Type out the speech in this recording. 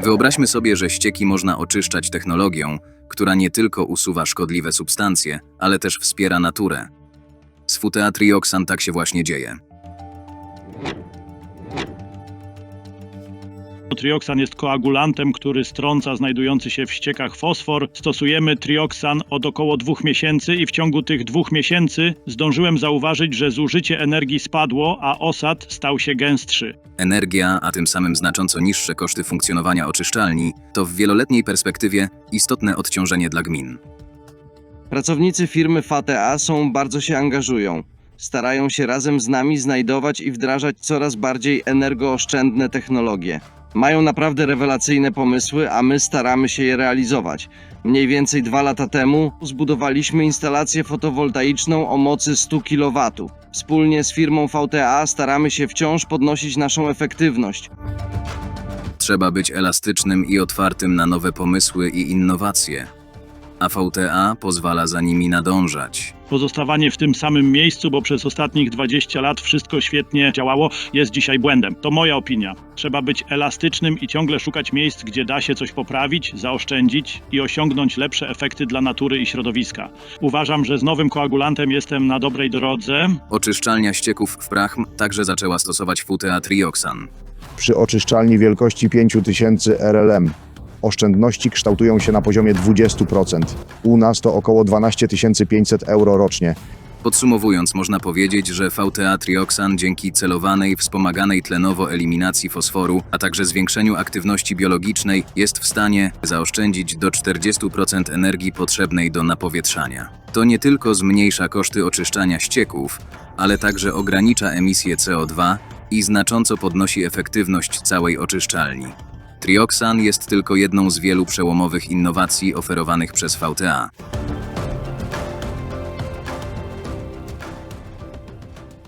Wyobraźmy sobie, że ścieki można oczyszczać technologią, która nie tylko usuwa szkodliwe substancje, ale też wspiera naturę. Z futeatrioxan tak się właśnie dzieje. Trioksan jest koagulantem, który strąca znajdujący się w ściekach fosfor. Stosujemy trioksan od około dwóch miesięcy i w ciągu tych dwóch miesięcy zdążyłem zauważyć, że zużycie energii spadło, a osad stał się gęstszy. Energia, a tym samym znacząco niższe koszty funkcjonowania oczyszczalni, to w wieloletniej perspektywie istotne odciążenie dla gmin. Pracownicy firmy FATEA są bardzo się angażują. Starają się razem z nami znajdować i wdrażać coraz bardziej energooszczędne technologie. Mają naprawdę rewelacyjne pomysły, a my staramy się je realizować. Mniej więcej dwa lata temu zbudowaliśmy instalację fotowoltaiczną o mocy 100 kW. Wspólnie z firmą VTA staramy się wciąż podnosić naszą efektywność. Trzeba być elastycznym i otwartym na nowe pomysły i innowacje. A VTA pozwala za nimi nadążać. Pozostawanie w tym samym miejscu, bo przez ostatnich 20 lat wszystko świetnie działało, jest dzisiaj błędem. To moja opinia. Trzeba być elastycznym i ciągle szukać miejsc, gdzie da się coś poprawić, zaoszczędzić i osiągnąć lepsze efekty dla natury i środowiska. Uważam, że z nowym koagulantem jestem na dobrej drodze. Oczyszczalnia ścieków w Prachm także zaczęła stosować futeatrioxan. Przy oczyszczalni wielkości 5000 RLM oszczędności kształtują się na poziomie 20%. U nas to około 12 500 euro rocznie. Podsumowując, można powiedzieć, że VTA trioxan dzięki celowanej, wspomaganej tlenowo eliminacji fosforu, a także zwiększeniu aktywności biologicznej jest w stanie zaoszczędzić do 40% energii potrzebnej do napowietrzania. To nie tylko zmniejsza koszty oczyszczania ścieków, ale także ogranicza emisję CO2 i znacząco podnosi efektywność całej oczyszczalni. Trioxan jest tylko jedną z wielu przełomowych innowacji oferowanych przez VTA.